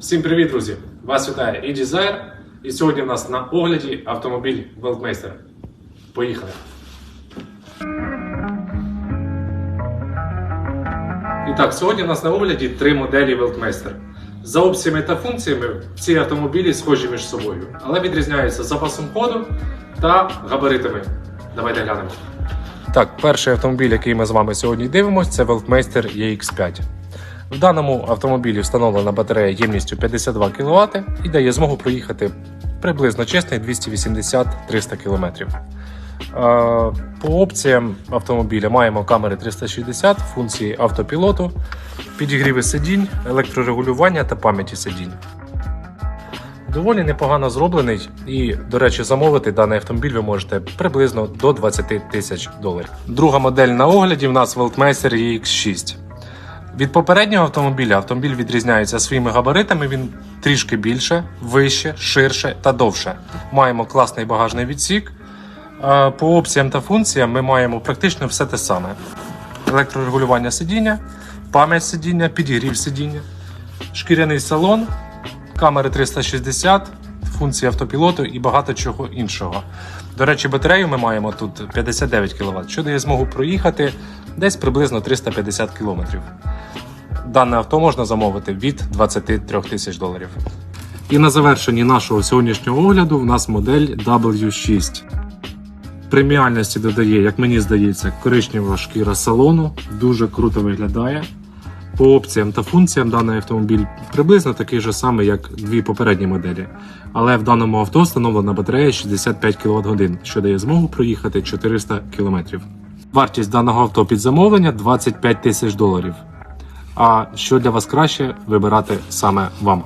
Всім привіт, друзі! Вас вітає і. І сьогодні в нас на огляді автомобіль Weltmeister. Поїхали! І так, сьогодні в нас на огляді три моделі Weltmeister. За опціями та функціями ці автомобілі схожі між собою, але відрізняються запасом ходу та габаритами. Давайте глянемо. Так, перший автомобіль, який ми з вами сьогодні дивимося, це Weltmeister EX5. В даному автомобілі встановлена батарея ємністю 52 кВт і дає змогу проїхати приблизно чесних 280-300 км. Е, По опціям автомобіля маємо камери 360, функції автопілоту, підігріви сидінь, електрорегулювання та пам'яті сидінь. Доволі непогано зроблений і, до речі, замовити даний автомобіль ви можете приблизно до 20 тисяч доларів. Друга модель на огляді в нас Weltmeister EX6. Від попереднього автомобіля автомобіль відрізняється своїми габаритами. Він трішки більше, вище, ширше та довше. Маємо класний багажний відсік. Е, По опціям та функціям ми маємо практично все те саме: електрорегулювання сидіння, пам'ять сидіння, підігрів сидіння, шкіряний салон, камери 360, функції автопілоту і багато чого іншого. До речі, батарею ми маємо тут 59 кВт, що дає змогу проїхати десь приблизно 350 км. Дане авто можна замовити від 23 тисяч доларів. І на завершенні нашого сьогоднішнього огляду в нас модель W6. Преміальності додає, як мені здається, коричнева шкіра салону, дуже круто виглядає. По опціям та функціям даний автомобіль приблизно такий же самий, як дві попередні моделі. Але в даному авто встановлена батарея 65 кВт що дає змогу проїхати 400 км. Вартість даного авто під замовлення 25 тисяч доларів. А що для вас краще вибирати саме вам.